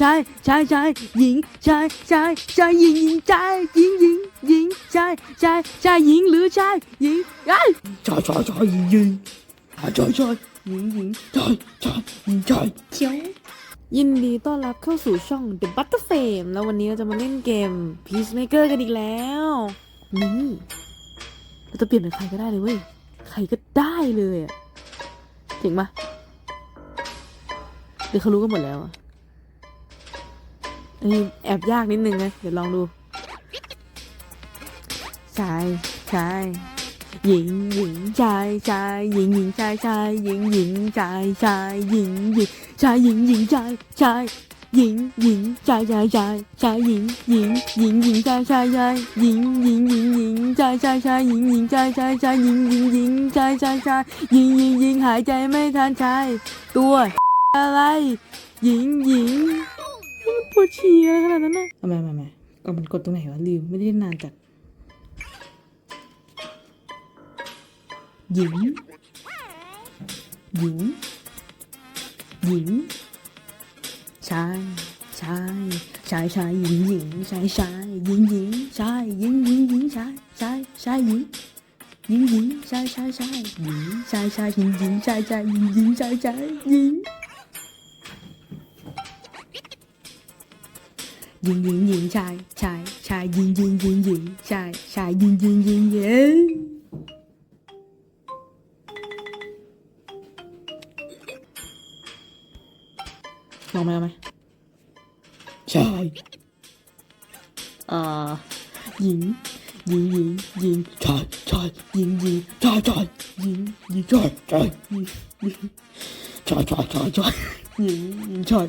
ชายชายชายหญิงชายชายชายหญิงหญิงชายหญิงหญิงหญิงชายชายชายหญิงหรือชายหญิงไอ้ยชายชายชายยิงยิงชายชายชายยิงยิงชายชายยิงชายเขียวยินดีต้อนรับเข้าสู่ช่อง The Butter Frame แล้ววันนี้เราจะมาเล่นเกม Peacemaker กันอีกแล้ว นี่เราจะเปลี่ยนเป็นใครก็ได้เลยเว้ยใครก็ได้เลยอะเจ๋งปะเดี๋ยวเขารู้กันหมดแล้วอะ อันนี้แอบยากนิดนึงนะ เดี๋ยวลองดูชายชายหญิงหญิงชายชายหญิงหญิงชายชายหญิงหญิงชายชายหญิงหญิงชายหญิงหญิงชายชายหญิงหญิงชายชายชายชายหญิงหญิงหญิงหญิงชายชายชายหญิงหญิงหญิงหญิงชายชายชายหญิงหญิงชายชายชายหญิงหญิงหญิงชายชายชายหญิงหญิงหญิงหายใจไม่ทันชายตัวอะไร หญิงหญิง ฉี่อะไรขนาดนั้นนะทำไมทำไมก็มันกดตรงไหนวะลืมไม่ได้นนานจัดหญิงหญิงหญิงชายชายชายชายหญิงหญิงชายชายหญิงหญิงชายหญิงหญิงหญิงชายชายชายหญิงหญิงหญิงชายชายชายหญิงชายชายหญิงหญิงชายชายหญิงหญิงชายชายหญิง diện diện diện trai trai trai diện diện diện diện trai trai diện diện diện diện Mong mày mày Trai Ờ Diện Diện diện diện Trai trai Diện diện Trai trai Diện diện trai trai Trai trai trai trai Diện diện trai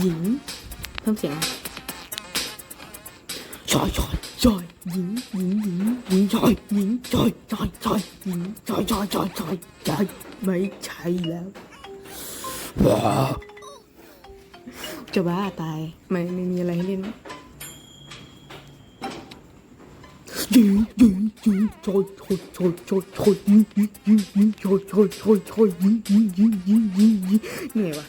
หญิง เพิ่มเสียงชายชายชายหญิงหญิงหญิงยิงชายหญิงชายชายชายหญิงชายชายชายชายชายไม่ใช่แล้วว้าจะบ้าตายไม่ไม่มีอะไรให้เล่นยิงยิงยิงชายชายชายชายชายยิงยิงยิงยิงชายชายชายชายยิงยิงยิงยิงยิงยิงเหนื่อยวะ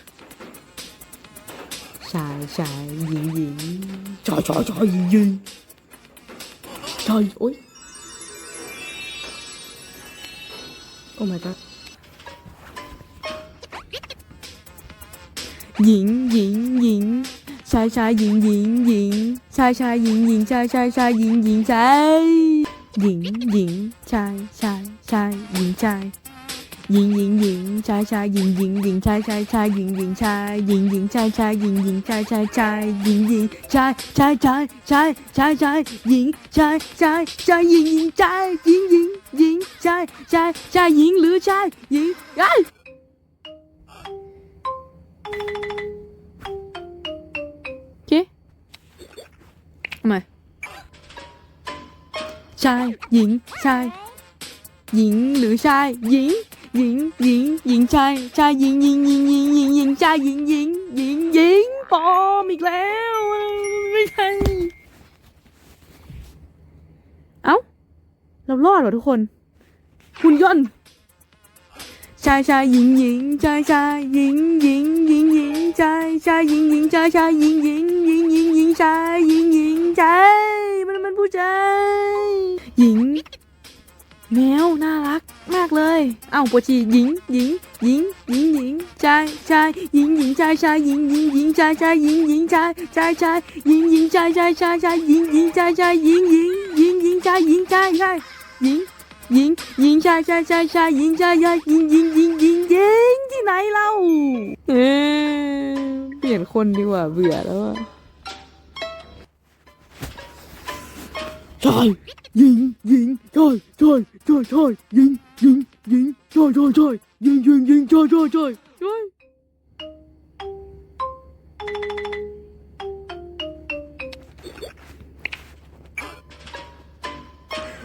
xài xài gì gì? Trời trời trời gì gì? Trời ôi. Oh my god. Diễn diễn diễn. Sai sai diễn diễn diễn. Sai sai diễn diễn. Sai sai sai diễn diễn sai. Diễn diễn. Sai sai sai diễn sai. Diện diện diện trai trai diện diện diện trai trai trai diện diện trai diện diện trai trai diện diện trai trai trai diện diện trai trai trai trai trai trai diện trai trai trai diện diện trai diện diện diện trai trai trai diện lửa trai diện ai Chứ Mày Trai, diễn, trai Diễn, lửa trai, diễn หญิงหญิงหญิงชายชายหญิงหญิงหญิงหญิงหญิงหญิงชายหญิงหญิงหญิงหญิงปอมอีกแล้ว ไม่ใช่ เอ้า เรารอดเหรอทุกคนหุ่นยนต์ชายชายหญิงหญิงชายชายหญิงหญิงหญิงหญิงชายชายหญิงหญิงชายชายหญิงหญิงหญิงหญิงหญิงชายหญิงหญิงชายมันมันผู้ชายหญิงแมวน่ารัก มากเลย เอ้าปวดฉี่หญิงหญิงหญิงหญิงหญิงชายชายหญิงหญิงชายชายหญิงหญิงหญิงชายชายหญิงหญิงชายชายชายหญิงหญิงชายชายชายชายหญิงหญิงชายชายหญิงหญิงหญิงหญิงชายหญิงชายชายหญิงหญิงหญิงชายชายชายชายหญิงชายชายหญิงหญิงหญิงหญิงหญิงที่ไหนเล่าเออเปลี่ยนคนดีกว่าเบื่อแล้วอะชายยิงยิงชายชายชายชายยิงยิง Duyên, Duyên, trời trời trời, Duyên, Duyên, Duyên, trời trời trời, trời.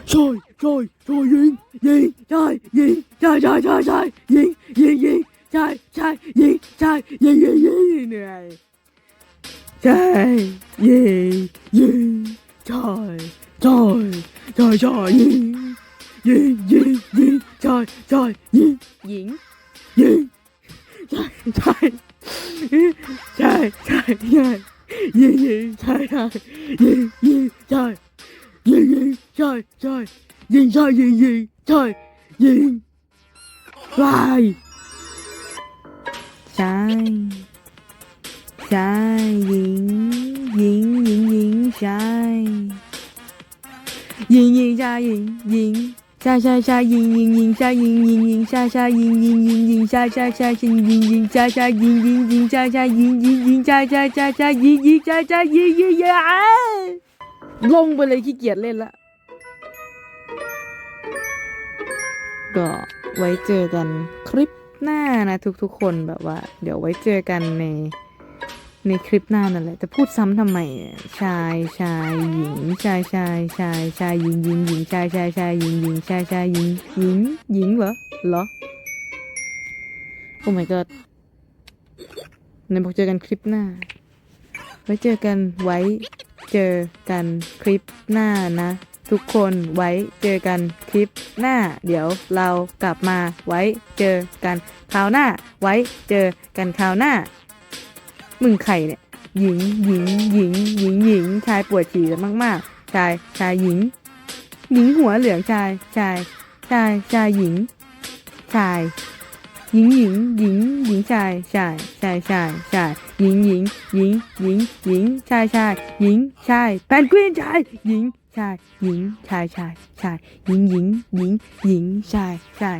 Rồi, rồi, rồi Duyên, Duyên, trời, Duyên, trời trời trời trời, Duyên, Duyên, Duyên, trời, trời, Duyên, trời, Duyên, Duyên, Duyên này. Trời, Duyên, Duyên, trời, trời, trời trời Duyên diễn. Diễn diễn trời trời diễn diễn diễn trời trời trời trời trời diễn diễn trời trời diễn diễn trời diễn diễn trời trời diễn trời diễn diễn trời diễn vai sai sai diễn diễn diễn diễn sai diễn diễn sai diễn diễn. ชาชาชายิงยิงยิงชายิงหญิงยิงยิงช่ใช่ยิงยิงยิงยิงชาชาชายหญิงหญิงชายหญิงหญิงชายหญิงชาชาหญิงหญิงหญิงชายหญิงหญิงหญิงชายชายหญิงหญิงหญิงชาชาหญิงหญิงหญิงชายชายหญิงหญิงหญิงชายชายหญิงหญิงหญิงชาชาชาชายหญิงหญิงชาชายหญิงหญิงหญิงลงไปเลยขี้เกียจเล่นละก็ไว้เจอกันคลิปหน้านะทุกๆคนแบบว่า เดี๋ยวไว้เจอกันใน ในคลิปหน้านั่นแหละจะพูดซ้ำทำไมอะชายชายหญิงชายชายชายชายหญิงหญิงหญิงชายชายชายหญิงหญิงชายชายหญิงหญิงหญิงเหรอเหรอโอ้ my god ในบอกเจอกันคลิปหน้า ไว้เจอกันไว้เจอกันคลิปหน้านะ ทุกคนไว้เจอกันคลิปหน้า เดี๋ยวเรากลับมาไว้เจอกันคราวหน้า ไว้เจอกันคราวหน้า มึงใครเนี่ย หญิง หญิง หญิง หญิง หญิง ชายปวดฉี่มากๆ ชาย ชายหญิง หญิงหัวเหลืองชาย ชาย ชาย ชายหญิง ชาย หญิง หญิง หญิง หญิงชาย ชาย ชาย ชาย ชาย หญิง หญิง หญิง หญิง หญิง ชาย ชาย หญิง ชาย แพนกวินชาย หญิง ชาย หญิง ชาย ชาย ชาย หญิง หญิง หญิง หญิง ชาย ชาย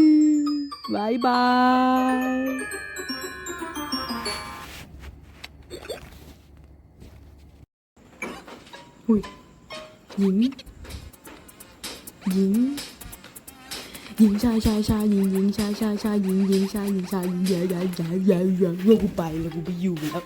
Bye bye. Ui. Diễn. Diễn. Diễn sai sai sai diễn diễn sai sai sai diễn diễn sai diễn sai diễn dạy dạy dạy dạy dạy. Nó cũng bày là cũng bị vui lắm.